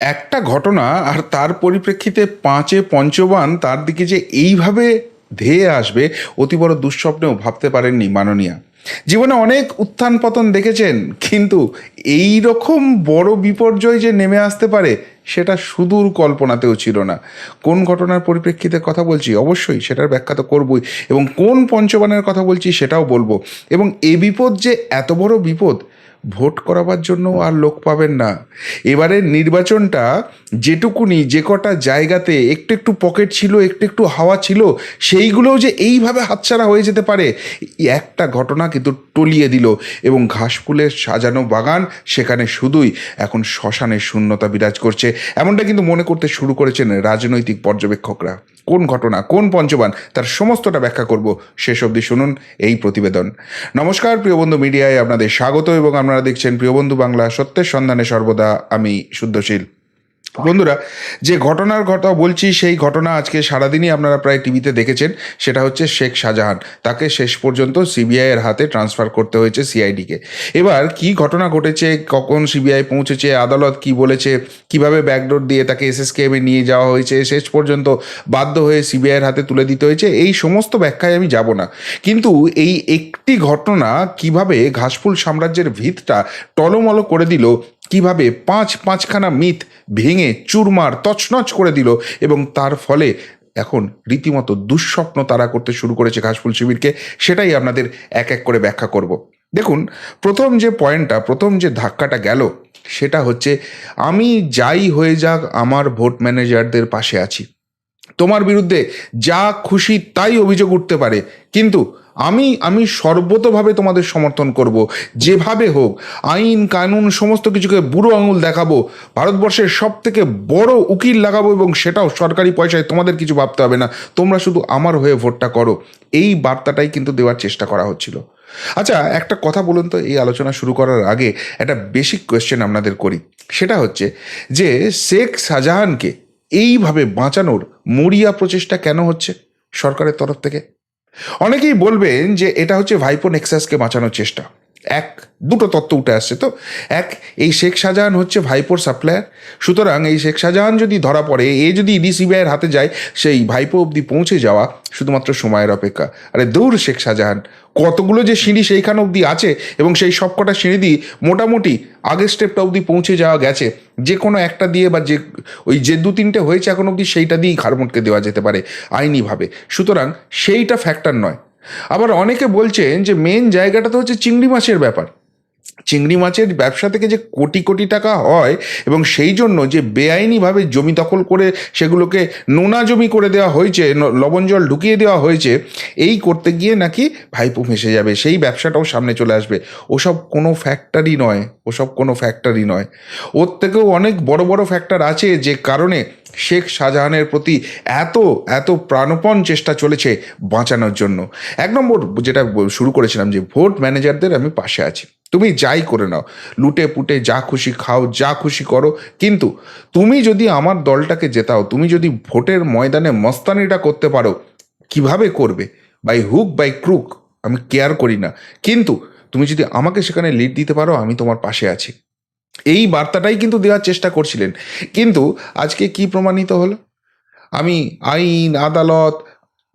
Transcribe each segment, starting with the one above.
একটা ঘটনা আর তার পরিপ্রেক্ষিতে পাঁচে পঞ্চবান তার দিকে যে এইভাবে ধেয়ে আসবে, অতি বড় দুঃস্বপ্নেও ভাবতে পারেননি মাননীয়া। জীবনে অনেক উত্থান পতন দেখেছেন, কিন্তু এই রকম বড় বিপর্যয় যে নেমে আসতে পারে, সেটা সুদূর কল্পনাতেও ছিল না। কোন ঘটনার পরিপ্রেক্ষিতে কথা বলছি? অবশ্যই সেটার ব্যাখ্যা তো করবই এবং কোন পঞ্চবানের কথা বলছি সেটাও বলব। এবং এ বিপদ যে এত বড় বিপদ ভোট করাবার জন্য আর লোক পাবেন না। এবারের নির্বাচনটা যেটুকুনি যে কটা জায়গাতে একটু একটু পকেট ছিল, একটু একটু হাওয়া ছিল, সেইগুলোও যে এইভাবে হাতছাড়া হয়ে যেতে পারে একটা ঘটনা কিন্তু টলিয়ে দিল এবং ঘাসফুলের সাজানো বাগান সেখানে শুধুই এখন শ্মশানের শূন্যতা বিরাজ করছে। এমনটা কিন্তু মনে করতে শুরু করেছেন রাজনৈতিক পর্যবেক্ষকরা। কোন ঘটনা, কোন পঞ্চবান, তার সমস্তটা ব্যাখ্যা করব শেষ অবধি শুনুন এই প্রতিবেদন। নমস্কার, প্রিয় বন্ধু মিডিয়ায় আপনাদের স্বাগত এবং আপনারা দেখছেন প্রিয় বন্ধু বাংলা সত্যের সন্ধানে সর্বদা, আমি শুদ্ধশীল। বন্ধুরা, যে ঘটনার কথা বলছি, সেই ঘটনা আজকে সারাদিনই আপনারা প্রায় টিভিতে দেখেছেন। সেটা হচ্ছে শেখ শাহজাহান। তাকে শেষ পর্যন্ত সিবিআই এর হাতে ট্রান্সফার করতে হয়েছে সিআইডিকে এবার কি ঘটনা ঘটেছে, কখন সিবিআই পৌঁছেছে, আদালত কি বলেছে, কীভাবে ব্যাকডোর দিয়ে তাকে এসএসকেএম নিয়ে যাওয়া হয়েছে, শেষ পর্যন্ত বাধ্য হয়ে সিবিআইয়ের হাতে তুলে দিতে হয়েছে, এই সমস্ত ব্যাখ্যায় আমি যাব না। কিন্তু এই একটি ঘটনা কীভাবে ঘাসফুল সাম্রাজ্যের ভিতটা টলমল করে দিল, কীভাবে পাঁচ পাঁচখানা মিথ ভেঙে চুরমার তছনছ করে দিল এবং তার ফলে এখন রীতিমতো দুঃস্বপ্ন তারা করতে শুরু করেছে ঘাসফুল শিবিরকে। সেটাই আপনাদের এক এক করে ব্যাখ্যা করব। দেখুন, প্রথম যে পয়েন্টটা, প্রথম যে ধাক্কাটা গেল, সেটা হচ্ছে আমি যাই হয়ে যাক, আমার ভোট ম্যানেজারদের পাশে আছি। তোমার বিরুদ্ধে যা খুশি তাই অভিযোগ উঠতে পারে। কিন্তু আমি আমি সর্বতভাবে তোমাদের সমর্থন করব। যেভাবে হোক, আইন, কানুন, সমস্ত কিছুকে বুড়ো আঙুল দেখাবো। ভারতবর্ষের সব থেকে বড় উকিল লাগাবো এবং সেটাও সরকারি পয়সায় তোমাদের কিছু ভাবতে হবে না। তোমরা শুধু আমার হয়ে ভোটটা করো। এই বার্তাটাই কিন্তু দেওয়ার চেষ্টা করা হচ্ছিল। আচ্ছা একটা কথা বলুন তো, এই আলোচনা শুরু করার আগে একটা বেসিক কোয়েশ্চেন আপনাদের করি। সেটা হচ্ছে যে শেখ শাহজাহানকে এইভাবে বাঁচানোর মরিয়া প্রচেষ্টা কেন হচ্ছে সরকারের তরফ থেকে? অনেকেই বলবেন যে এটা হচ্ছে ভাইপো নেক্সাসকে বাঁচানোর চেষ্টা। এক, দুটো তত্ত্ব উঠে আসছে। তো এক, এই শেখ শাহজাহান হচ্ছে ভাইপোর সাপ্লায়ার সুতরাং এই শেখ শাহজাহান যদি ধরা পড়ে, এ যদি ইডি সিবিআইয়ের হাতে যায়, সেই ভাইপো অবধি পৌঁছে যাওয়া শুধুমাত্র সময়ের অপেক্ষা। আরে দূর শেখ শাহজাহান, কতগুলো যে সিঁড়ি সেইখানে অবধি আছে এবং সেই সবকটা সিঁড়ি দিয়ে মোটামুটি আগের স্টেপটা অবধি পৌঁছে যাওয়া গেছে। যে কোনো একটা দিয়ে বা যে, ওই যে দু তিনটে হয়েছে এখন অবধি সেইটা দিয়েই ঘাড় মোটকে দেওয়া যেতে পারে, আইনিভাবে। সুতরাং সেইটা ফ্যাক্টর নয়। আবার অনেকে বলছেন যে মেন জায়গাটা তো হচ্ছে চিংড়ি মাছের ব্যাপার। চিংড়ি মাছের ব্যবসা থেকে যে কোটি কোটি টাকা হয় এবং সেই জন্য যে বেআইনিভাবে জমি দখল করে সেগুলোকে নোনা জমি করে দেওয়া হয়েছে লবণ জল ঢুকিয়ে দেওয়া হয়েছে, এই করতে গিয়ে নাকি ভাইপো ফেসে যাবে। সেই ব্যবসাটাও সামনে চলে আসবে। ওসব কোনো ফ্যাক্টরি নয়, ওসব কোনো ফ্যাক্টরি নয়। ওর থেকেও অনেক বড় বড় ফ্যাক্টর আছে যে কারণে শেখ শাহজাহানের প্রতি এত এত প্রাণপণ চেষ্টা চলেছে বাঁচানোর জন্য। এক নম্বর যেটা শুরু করেছিলাম যে ভোট ম্যানেজারদের আমি পাশে আছি। তুমি যাই করে নাও। লুটে পুটে যা খুশি খাও, যা খুশি করো। কিন্তু তুমি যদি আমার দলটাকে জেতাও, তুমি যদি ভোটের ময়দানে মস্তানিটা করতে পারো, কীভাবে করবে? বাই হুক বাই ক্রুক আমি কেয়ার করি না। কিন্তু তুমি যদি আমাকে সেখানে লিড দিতে পারো, আমি তোমার পাশে আছি। এই বার্তাটাই কিন্তু দেওয়ার চেষ্টা করছিলেন। কিন্তু আজকে কি প্রমাণিত হলো? আমি আইন, আদালত,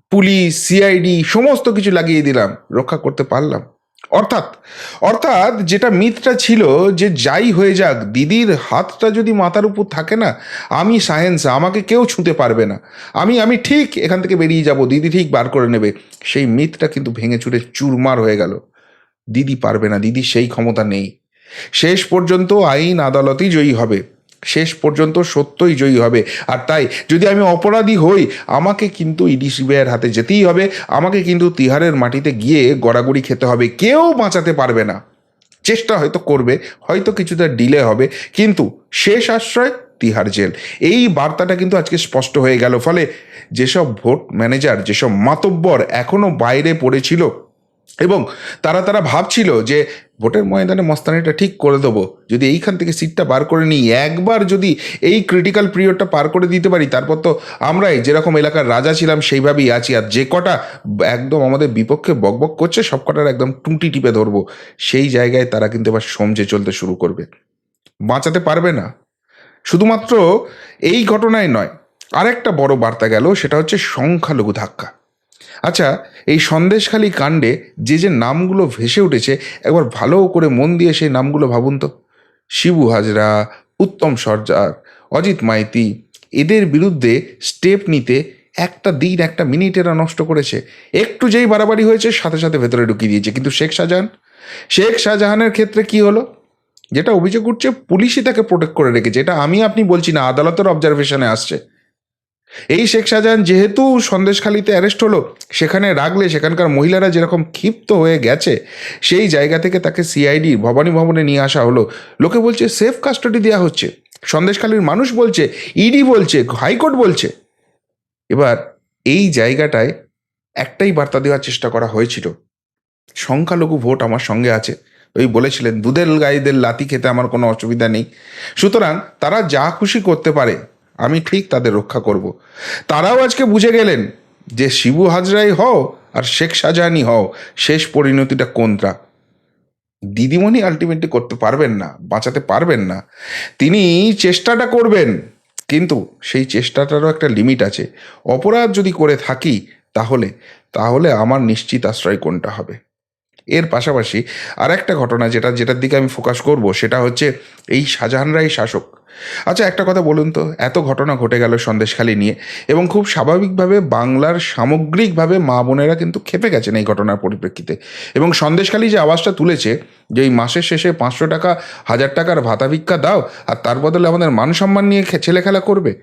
পুলিশ সিআইডি সমস্ত কিছু লাগিয়ে দিলাম। রক্ষা করতে পারলাম। অর্থাৎ অর্থাৎ যেটা মিথটা ছিল যে যাই হয়ে যাক, দিদির হাতটা যদি মাথার উপর থাকে না, আমি সায়েন্স আমাকে কেউ ছুঁতে পারবে না। আমি আমি ঠিক এখান থেকে বেরিয়ে যাব, দিদি ঠিক বার করে নেবে। সেই মিথটা কিন্তু ভেঙে চুরে চুরমার হয়ে গেল। দিদি পারবে না দিদি সেই ক্ষমতা নেই। শেষ পর্যন্ত আইন আদালতই জয়ী হবে। শেষ পর্যন্ত সত্যই জয়ী হবে। আর তাই, যদি আমি অপরাধী হই, আমাকে কিন্তু ইডি সিবিআইয়ের হাতে যেতেই হবে। আমাকে কিন্তু তিহারের মাটিতে গিয়ে গড়াগড়ি খেতে হবে। কেউ বাঁচাতে পারবে না। চেষ্টা হয়তো করবে, হয়তো কিছুটা ডিলে হবে, কিন্তু শেষ আশ্রয় তিহার জেল। এই বার্তাটা কিন্তু আজকে স্পষ্ট হয়ে গেল। ফলে যেসব ভোট ম্যানেজার যেসব মাতব্বর এখনও বাইরে পড়েছিল এবং তারা তারা ভাবছিল যে ভোটের ময়দানে মস্তানিটা ঠিক করে দেবো। যদি এইখান থেকে সিটটা বার করে নিই, একবার যদি এই ক্রিটিক্যাল পিরিয়ডটা পার করে দিতে পারি, তারপর তো আমরাই যেরকম এলাকার রাজা ছিলাম, সেইভাবেই আছি। আর যে কটা একদম আমাদের বিপক্ষে বকবক করছে, সব কটার একদম টুঁটি টিপে ধরবো। সেই জায়গায় তারা কিন্তু এবার সমঝে চলতে শুরু করবে। বাঁচাতে পারবে না। শুধুমাত্র এই ঘটনায় নয়, আরেকটা বড় বার্তা গেল, সেটা হচ্ছে সংখ্যালঘু ধাক্কা। আচ্ছা এই সন্দেশখালী কাণ্ডে যে যে নামগুলো ভেসে উঠেছে, একবার ভালো করে মন দিয়ে সেই নামগুলো ভাবুন তো। শিবু হাজরা, উত্তম সর্দার অজিত মাইতি, এদের বিরুদ্ধে স্টেপ নিতে একটা দিন, একটা মিনিট এরা নষ্ট করেছে। একটু যেই বাড়াবাড়ি হয়েছে, সাথে সাথে ভেতরে ঢুকিয়ে দিয়েছে। কিন্তু শেখ শাহজাহান? শেখ শাহজাহানের ক্ষেত্রে কি হলো? যেটা অভিযোগ উঠছে, পুলিশই তাকে প্রোটেক্ট করে রেখেছে। এটা আমি, আপনি বলছি না, আদালতের অবজারভেশনে আসছে। এই শেখ শাহজাহান যেহেতু সন্দেশখালিতে অ্যারেস্ট হলো, সেখানে রাখলে সেখানকার মহিলারা যেরকম ক্ষিপ্ত হয়ে গেছে, সেই জায়গা থেকে তাকে সিআইডি ভবানী ভবনে নিয়ে আসা হলো। লোকে বলছে সেফ কাস্টডি দেওয়া হচ্ছে। সন্দেশখালীর মানুষ বলছে ইডি বলছে, হাইকোর্ট বলছে। এবার এই জায়গাটায় একটাই বার্তা দেওয়ার চেষ্টা করা হয়েছিল। সংখ্যালঘু ভোট আমার সঙ্গে আছে। ওই বলেছিলেন দুধের গাইদের লাতি খেতে আমার কোনো অসুবিধা নেই। সুতরাং তারা যা খুশি করতে পারে আমি ঠিক তাদের রক্ষা করব। তারাও আজকে বুঝে গেলেন যে শিবু হাজরাই হও আর শেখ শাহজাহানি হও, শেষ পরিণতিটা কোনটা? দিদিমণি আলটিমেটলি করতে পারবেন না, বাঁচাতে পারবেন না। তিনি চেষ্টাটা করবেন, কিন্তু সেই চেষ্টাটারও একটা লিমিট আছে। অপরাধ যদি করে থাকি তাহলে তাহলে আমার নিশ্চিত আশ্রয় কোনটা হবে? এর পাশাপাশি আর একটা ঘটনা যেটা, যেটার দিকে আমি ফোকাস করব, সেটা হচ্ছে এই শাহজাহানরাই শাসক। আচ্ছা একটা কথা বলুন তো। এত ঘটনা ঘটে গেল সন্দেশখালী নিয়ে এবং খুব স্বাভাবিকভাবে বাংলার সামগ্রিকভাবে মা বোনেরা কিন্তু খেপে গেছেন এই ঘটনার পরিপ্রেক্ষিতে। এবং সন্দেশখালী যে আওয়াজটা তুলেছে যে এই মাসের শেষে পাঁচশো টাকা, হাজার টাকার ভাতা ভিক্ষা দাও আর তার বদলে আমাদের মান সম্মান নিয়ে ছেলে খেলা করবে।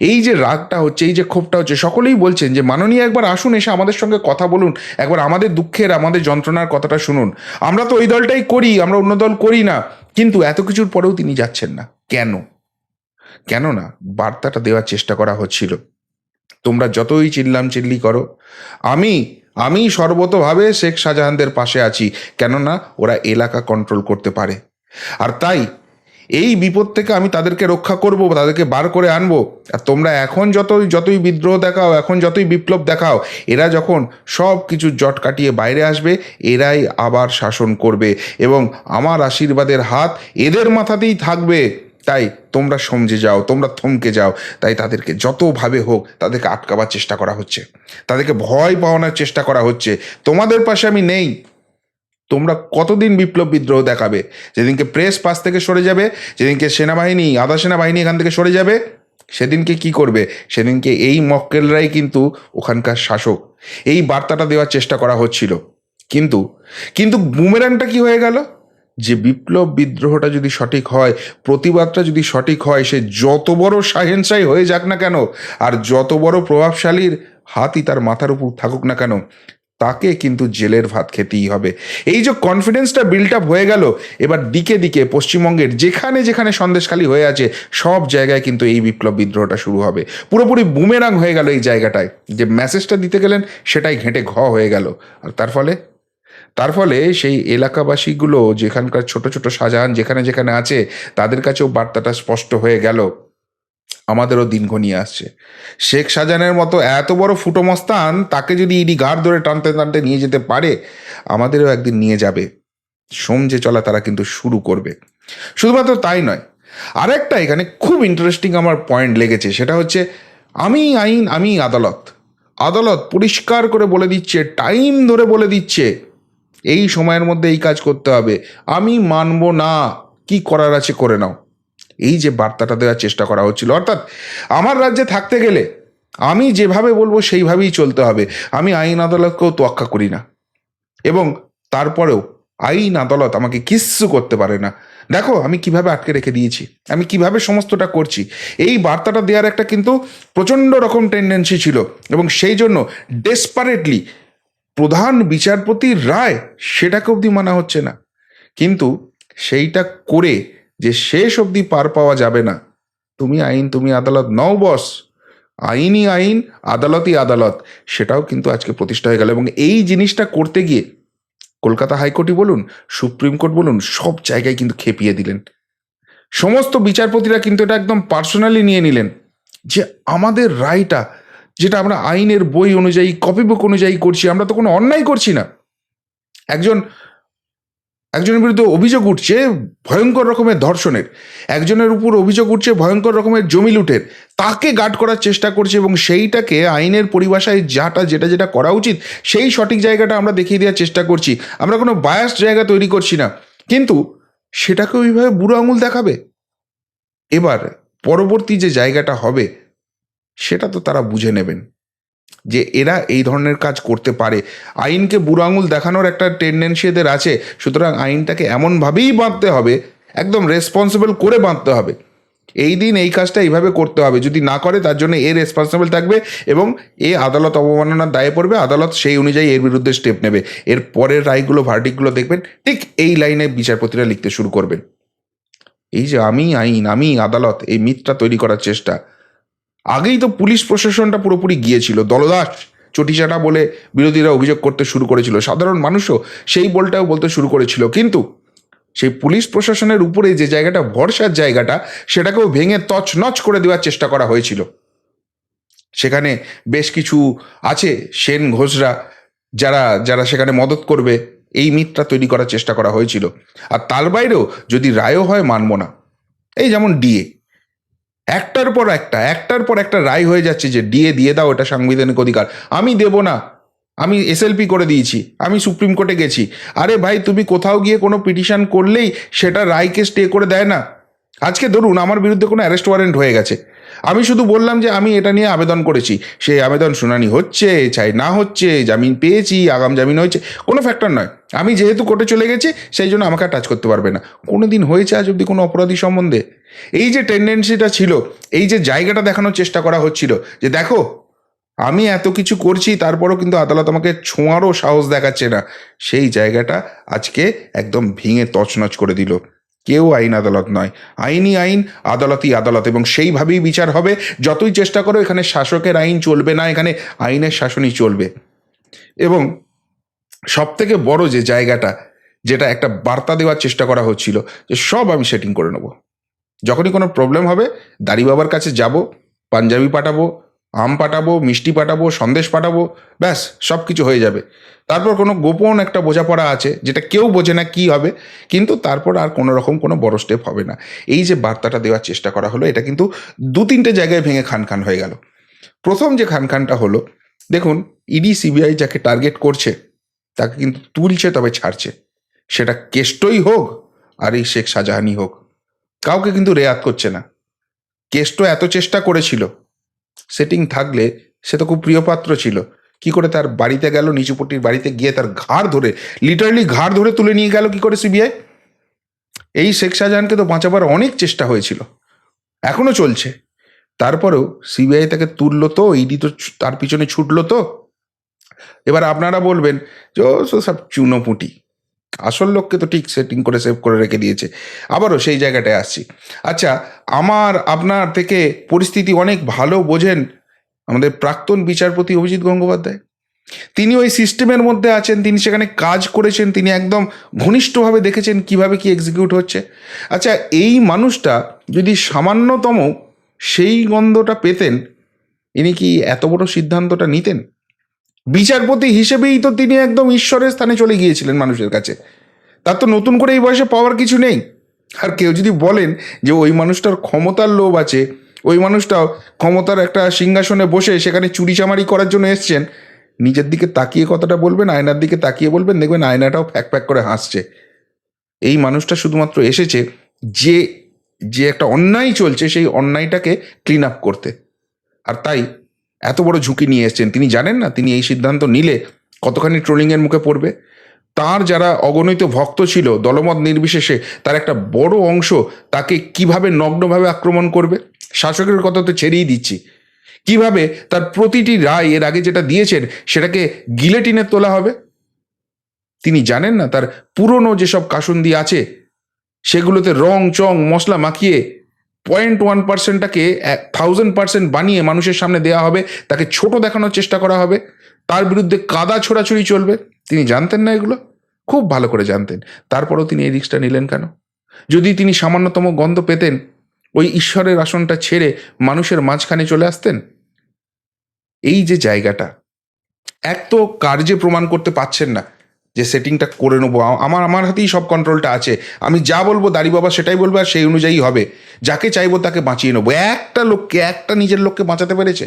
এই যে রাগটা হচ্ছে, এই যে ক্ষোভটা হচ্ছে, সকলেই বলছেন যে, মাননীয় একবার আসুন, এসে আমাদের সঙ্গে কথা বলুন। একবার আমাদের দুঃখের, আমাদের যন্ত্রণার কথাটা শুনুন। আমরা তো ওই দলটাই করি, আমরা অন্য দল করি না। কিন্তু এত কিছুর পরেও তিনি যাচ্ছেন না। কেন? কেন না বার্তাটা দেওয়ার চেষ্টা করা হচ্ছিল। তোমরা যতই চিল্লাম চিল্লি করো, আমি আমি সর্বতভাবে শেখ শাহজাহানদের পাশে আছি, কেননা ওরা এলাকা কন্ট্রোল করতে পারে। আর তাই, এই বিপদ থেকে আমি তাদেরকে রক্ষা করব, তাদেরকে বার করে আনব। আর তোমরা এখন যতই যতই বিদ্রোহ দেখাও, এখন যতই বিপ্লব দেখাও, এরা যখন সব কিছু জট কাটিয়ে বাইরে আসবে, এরাই আবার শাসন করবে এবং আমার আশীর্বাদের হাত এদের মাথাতেই থাকবে। তাই তোমরা সমঝে যাও, তোমরা থমকে যাও। তাই তাদেরকে যতভাবে হোক তাদেরকে আটকাবার চেষ্টা করা হচ্ছে। তাদেরকে ভয় পাওয়ানোর চেষ্টা করা হচ্ছে। তোমাদের পাশে আমি নেই। তোমরা কতদিন বিপ্লব বিদ্রোহ দেখাবে? যেদিনকে প্রেস পাশ থেকে সরে যাবে, যেদিনকে সেনাবাহিনী, আধা সেনাবাহিনী এখান থেকে সরে যাবে, সেদিনকে কি করবে? সেদিনকে এই মক্কেলরাই কিন্তু ওখানকার শাসক। এই বার্তাটা দেওয়ার চেষ্টা করা হচ্ছিল। কিন্তু কিন্তু বুমেরাংটা কি হয়ে গেল? যে বিপ্লব বিদ্রোহটা যদি সঠিক হয়, প্রতিবাদটা যদি সঠিক হয়, সে যত বড় সাহেনসাই হয়ে যাক না কেন, আর যত বড় প্রভাবশালীর হাতই তার মাথার উপর থাকুক না কেন, তাকে কিন্তু জেলের ভাত খেতেই হবে। এই যে কনফিডেন্সটা বিল্ড আপ হয়ে গেল, এবার দিকে দিকে পশ্চিমবঙ্গের যেখানে যেখানে সন্দেশখালী হয়ে আছে, সব জায়গায় কিন্তু এই বিপ্লব বিদ্রোহটা শুরু হবে। পুরোপুরি বুমেরাং হয়ে গেল এই জায়গাটায়। যে মেসেজটা দিতে গেলেন, সেটাই ঘেঁটে ঘ হয়ে গেল। আর তার ফলে? তার ফলে সেই এলাকাবাসীগুলো যেখানকার ছোট ছোট শাহজাহান যেখানে যেখানে আছে, তাদের কাছেও বার্তাটা স্পষ্ট হয়ে গেল। আমাদেরও দিন ঘনিয়ে আসছে। শেখ শাহজাহানের মতো এত বড় ফুটোমস্তান তাকে যদি ইডি গাঢ় ধরে টানতে টানতে নিয়ে যেতে পারে, আমাদেরও একদিন নিয়ে যাবে। সমঝে চলা তারা কিন্তু শুরু করবে। শুধুমাত্র তাই নয়, আরেকটা এখানে খুব ইন্টারেস্টিং আমার পয়েন্ট লেগেছে, সেটা হচ্ছে আমি আইন, আমি আদালত। আদালত পরিষ্কার করে বলে দিচ্ছে টাইম ধরে বলে দিচ্ছে এই সময়ের মধ্যে এই কাজ করতে হবে। আমি মানব না। কি করার আছে করে নাও। এই যে বার্তাটা দেওয়ার চেষ্টা করা হচ্ছিল। অর্থাৎ আমার রাজ্যে থাকতে গেলে আমি যেভাবে বলব সেইভাবেই চলতে হবে। আমি আইন আদালতকেও তোয়াক্কা করি না। এবং তারপরেও আইন আদালত আমাকে কিচ্ছু করতে পারে না। দেখো, আমি কীভাবে আটকে রেখে দিয়েছি। আমি কীভাবে সমস্তটা করছি। এই বার্তাটা দেওয়ার একটা কিন্তু প্রচণ্ড রকম টেন্ডেন্সি ছিল। এবং সেই জন্য ডেসপারেটলি প্রধান বিচারপতির রায় সেটাকে অবধি মানা হচ্ছে না। কিন্তু সেইটা করে যে শেষ অবধি পার পাওয়া যাবে না, তুমি আইন, তুমি আদালত নও বস, আইনই আইন, আদালতই আদালত, সেটাও কিন্তু আজকে প্রতিষ্ঠা হয়ে গেল। এবং এই জিনিসটা করতে গিয়ে কলকাতা হাইকোর্টই বলুন, সুপ্রিম কোর্ট বলুন, সব জায়গায় কিন্তু খেপিয়ে দিলেন। সমস্ত বিচারপতিরা কিন্তু এটা একদম পার্সোনালি নিয়ে নিলেন যে আমাদের রায়টা যেটা আমরা আইনের বই অনুযায়ী কপি বুক অনুযায়ী করছি, আমরা তো কোনো অন্যায় করছি না। একজন, একজনের বিরুদ্ধে অভিযোগ উঠছে ভয়ঙ্কর রকমের ধর্ষণের, একজনের উপর অভিযোগ উঠছে ভয়ঙ্কর রকমের জমি লুটের, তাকে গার্ড করার চেষ্টা করছে এবং সেইটাকে আইনের পরিভাষায় যাটা, যেটা যেটা করা উচিত, সেই সঠিক জায়গাটা আমরা দেখিয়ে দেওয়ার চেষ্টা করছি। আমরা কোনো বায়াস জায়গা তৈরি করছি না। কিন্তু সেটাকে ওইভাবে বুড়ো আঙুল দেখাবে। এবার পরবর্তী যে জায়গাটা হবে সেটা তো তারা বুঝে নেবেন। যে এরা এই ধরনের কাজ করতে পারে। আইনকে বুড়ো আঙুল দেখানোর একটা টেন্ডেন্সি এদের আছে। সুতরাং আইনটাকে এমনভাবেই বাঁধতে হবে, একদম রেসপন্সিবল করে বাঁধতে হবে। এই দিন এই কাজটা এইভাবে করতে হবে। যদি না করে, তার জন্য এ রেসপন্সিবল থাকবে এবং এ আদালত অবমাননার দায়ে পড়বে। আদালত সেই অনুযায়ী এর বিরুদ্ধে স্টেপ নেবে। এর পরের রায়গুলো ভার্ডিকগুলো দেখবেন, ঠিক এই লাইনে বিচারপতিরা লিখতে শুরু করবেন। এই যে আমি, আইন, আমি, আদালত, এই মিথটা তৈরি করার চেষ্টা। আগেই তো পুলিশ প্রশাসনটা পুরোপুরি গিয়েছিল। দলদাস, চটিচাটা বলে বিরোধীরা অভিযোগ করতে শুরু করেছিল। সাধারণ মানুষও সেই বলটাও বলতে শুরু করেছিল। কিন্তু সেই পুলিশ প্রশাসনের উপরে যে জায়গাটা, ভরসার জায়গাটা, সেটাকেও ভেঙে তছনছ করে দেওয়ার চেষ্টা করা হয়েছিল। সেখানে বেশ কিছু আছে, সেন ঘোষরা, যারা যারা সেখানে মদত করবে, এই মিথটা তৈরি করার চেষ্টা করা হয়েছিল। আর তার বাইরেও যদি রায়ও হয়, মানব না। এই যেমন ডিএ একটার পর একটা, একটার পর একটা রায় হয়ে যাচ্ছে যে ডিএ দিয়ে দাও এটা সাংবিধানিক অধিকার। আমি দেব না। আমি এসএলপি করে দিয়েছি। আমি সুপ্রিম কোর্টে গেছি। আরে ভাই, তুমি কোথাও গিয়ে কোনো পিটিশন করলেই সেটা রায়কে স্টে করে দেয় না। আজকে ধরুন আমার বিরুদ্ধে কোনো অ্যারেস্ট ওয়ারেন্ট হয়ে গেছে। আমি শুধু বললাম যে আমি এটা নিয়ে আবেদন করেছি। সেই আবেদন শুনানি হচ্ছে, চাই না হচ্ছে, জামিন পেয়েছি, আগাম জামিন হয়েছে, কোনো ফ্যাক্টর নয়। আমি যেহেতু কোর্টে চলে গেছি, সেই জন্য আমাকে টাচ করতে পারবে না। কোনো দিন হয়েছে আজ অব্দি কোনো অপরাধী সম্বন্ধে? এই যে টেন্ডেন্সিটা ছিল, এই যে জায়গাটা দেখানোর চেষ্টা করা হচ্ছিল, যে দেখো, আমি এত কিছু করছি, তারপরও কিন্তু আদালত আমাকে ছোঁয়ারও সাহস দেখাচ্ছে না। সেই জায়গাটা আজকে একদম ভেঙে তছনছ করে দিল। কেউ আইন আদালত নয়। আইনই আইন, আদালতই আদালত এবং সেইভাবেই বিচার হবে। যতই চেষ্টা করো, এখানে শাসকের আইন চলবে না, এখানে আইনের শাসনই চলবে। এবং সব থেকে বড় যে জায়গাটা, যেটা একটা বার্তা দেওয়ার চেষ্টা করা হচ্ছিল, যে সব আমি সেটিং করে নেব। যখনই কোনো প্রবলেম হবে, দাড়ি বাবার কাছে যাব, পাঞ্জাবি পাঠাবো আম পাঠাবো, মিষ্টি পাঠাবো, সন্দেশ পাঠাবো, ব্যাস সব কিছু হয়ে যাবে। তারপর কোনো গোপন একটা বোঝাপড়া আছে, যেটা কেউ বোঝে না কি হবে, কিন্তু তারপর আর কোনো রকম কোনো বড় স্টেপ হবে না। এই যে বার্তাটা দেওয়ার চেষ্টা করা হলো, এটা কিন্তু দু তিনটে জায়গায় ভেঙে খান খান হয়ে গেল। প্রথম যে খান খানটা হলো, দেখুন, ইডি, সিবিআই যাকে টার্গেট করছে, তাকে কিন্তু তুলছে তবে ছাড়ছে। সেটা কেষ্টই হোক, আর এই শেখ শাহজাহানি হোক। কাউকে কিন্তু রেয়াত করছে না। কেষ্ট এত চেষ্টা করেছিল সেটিং থাকলে সে তো খুব প্রিয় পাত্র ছিল। কি করে তার বাড়িতে গেল নিচুপট্টির বাড়িতে গিয়ে তার ঘাড় ধরে লিটারালি ঘাড় ধরে তুলে নিয়ে গেল কি করে সিবিআই এই শেখ শাহজাহানকে তো বাঁচাবার অনেক চেষ্টা হয়েছিল। এখনও চলছে। তারপরেও সিবিআই তাকে তুললো তো ইডি তো তার পিছনে ছুটলো তো। এবার আপনারা বলবেন যে, ও সব চুনোপুটি। আসল লোককে তো ঠিক সেটিং করে সেভ করে রেখে দিয়েছে। আবারও সেই জায়গাটায় আসছি। আচ্ছা আমার, আপনার থেকে পরিস্থিতি অনেক ভালো বোঝেন আমাদের প্রাক্তন বিচারপতি অভিজিৎ গঙ্গোপাধ্যায়। তিনি ওই সিস্টেমের মধ্যে আছেন, তিনি সেখানে কাজ করেছেন, তিনি একদম ঘনিষ্ঠভাবে দেখেছেন কীভাবে কি এক্সিকিউট হচ্ছে। আচ্ছা এই মানুষটা যদি সামান্যতম সেই গন্ধটা পেতেন, ইনি কি এত বড় সিদ্ধান্তটা নিতেন? বিচারপতি হিসেবেই তো তিনি একদম ঈশ্বরের স্থানে চলে গিয়েছিলেন মানুষের কাছে। তার তো নতুন করে এই বয়সে পাওয়ার কিছু নেই। আর কেউ যদি বলেন যে ওই মানুষটার ক্ষমতার লোভ আছে, ওই মানুষটাও ক্ষমতার একটা সিংহাসনে বসে সেখানে চুরিচামারি করার জন্য এসছেন, নিজের দিকে তাকিয়ে কথাটা বলবেন, আয়নার দিকে তাকিয়ে বলবেন, দেখবেন আয়নাটাও ফ্যাক ফ্যাক করে হাসছে। এই মানুষটা শুধুমাত্র এসেছে যে যে একটা অন্যায় চলছে সেই অন্যায়টাকে ক্লিন আপ করতে। আর তাই এত বড় ঝুঁকি নিয়ে এসছেন। তিনি জানেন না, তিনি এই সিদ্ধান্ত নিলে কতখানি ট্রোলিংয়ের মুখে পড়বে। তার যারা অগণিত ভক্ত ছিল, দলমত নির্বিশেষে, তার একটা বড় অংশ তাকে কীভাবে নগ্নভাবে আক্রমণ করবে, শাসকের কথা তো ছেড়েই দিচ্ছি। কীভাবে তার প্রতিটি রায় এর আগে যেটা দিয়েছেন, সেটাকে গিলেটিনে তোলা হবে? তিনি জানেন না, তার পুরনো যেসব কাসুন্দি আছে, সেগুলোতে রং, চং, মশলা মাখিয়ে পয়েন্ট ওয়ান পার্সেন্টটাকে থাউজেন্ড পার্সেন্ট বানিয়ে মানুষের সামনে দেওয়া হবে, তাকে ছোট দেখানোর চেষ্টা করা হবে, তার বিরুদ্ধে কাদা ছোড়াছুড়ি চলবে। তিনি জানতেন না এগুলো? খুব ভালো করে জানতেন। তারপরেও তিনি এই রিক্সটা নিলেন কেন? যদি তিনি সামান্যতম গন্ধ পেতেন, ওই ঈশ্বরের আসনটা ছেড়ে মানুষের মাঝখানে চলে আসতেন? এই যে জায়গাটা এক তো কার্যে প্রমাণ করতে পারছেন না। যে সেটিংটা করে নেব। আমার আমার হাতেই সব কন্ট্রোলটা আছে। আমি যা বলব দাড়ি বাবা সেটাই বলব আর সেই অনুযায়ী হবে। যাকে চাইব তাকে বাঁচিয়ে নেব। একটা লোককে, একটা নিজের লোককে বাঁচাতে পেরেছে?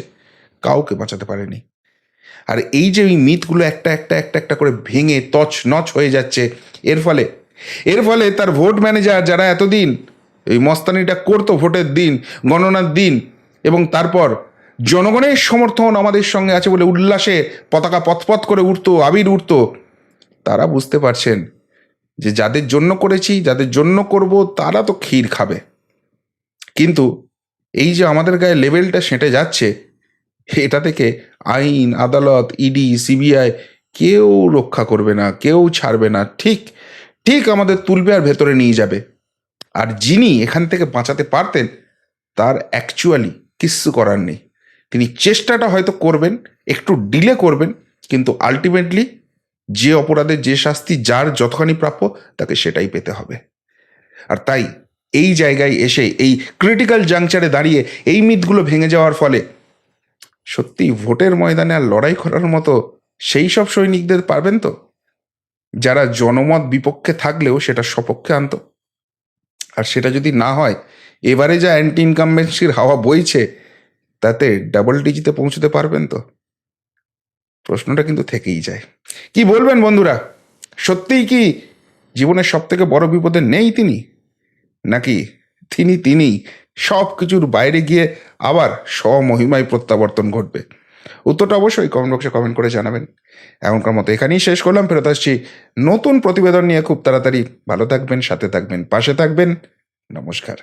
কাউকে বাঁচাতে পারেনি। আর এই যে ওই মিথগুলো একটা একটা একটা একটা করে ভেঙে তছ নচ হয়ে যাচ্ছে, এর ফলে এর ফলে তার ভোট ম্যানেজার যারা এতদিন, এই মস্তানিটা করতো ভোটের দিন, গণনার দিন, এবং তারপর জনগণের সমর্থন আমাদের সঙ্গে আছে বলে উল্লাসে পতাকা পথপথ করে উঠতো, আবির উঠতো তারা বুঝতে পারছেন যে যাদের জন্য করেছি, যাদের জন্য করব, তারা তো ক্ষীর খাবে। কিন্তু এই যে আমাদের গায়ে লেভেলটা সেঁটে যাচ্ছে, এটা থেকে আইন, আদালত, ইডি, সিবিআই কেউ রক্ষা করবে না, কেউ ছাড়বে না। ঠিক ঠিক আমাদের তুলবে আর ভেতরে নিয়ে যাবে। আর যিনি এখান থেকে বাঁচাতে পারতেন, তার অ্যাকচুয়ালি কিচ্ছু করার নেই। তিনি চেষ্টাটা হয়তো করবেন, একটু ডিলে করবেন, কিন্তু আলটিমেটলি যে অপরাধের যে শাস্তি যার যতখানি প্রাপ্য, তাকে সেটাই পেতে হবে। আর তাই এই জায়গায় এসে, এই ক্রিটিক্যাল জাংচারে দাঁড়িয়ে, এই মিথগুলো ভেঙে যাওয়ার ফলে সত্যি ভোটের ময়দানে আর লড়াই করার মতো সেই সব সৈনিকদের পারবেন তো? যারা জনমত বিপক্ষে থাকলেও সেটা সপক্ষে আনতো। আর সেটা যদি না হয়, এবারে যা অ্যান্টি ইনকামবেন্সির হাওয়া বইছে, তাতে ডাবল ডিজিতে পৌঁছতে পারবেন তো? প্রশ্নটা কিন্তু থেকেই যায়। কি বলবেন বন্ধুরা? সত্যিই কি জীবনের সব থেকে বড় বিপদে নেই তিনি? নাকি তিনি তিনি সব কিছুর বাইরে গিয়ে আবার স্বমহিমায় প্রত্যাবর্তন ঘটবে? উত্তরটা অবশ্যই কমেন্ট বক্সে কমেন্ট করে জানাবেন। এমনকার মতো এখানেই শেষ করলাম, ফেরত আসছি নতুন প্রতিবেদন নিয়ে খুব তাড়াতাড়ি। ভালো থাকবেন, সাথে থাকবেন, পাশে থাকবেন। নমস্কার।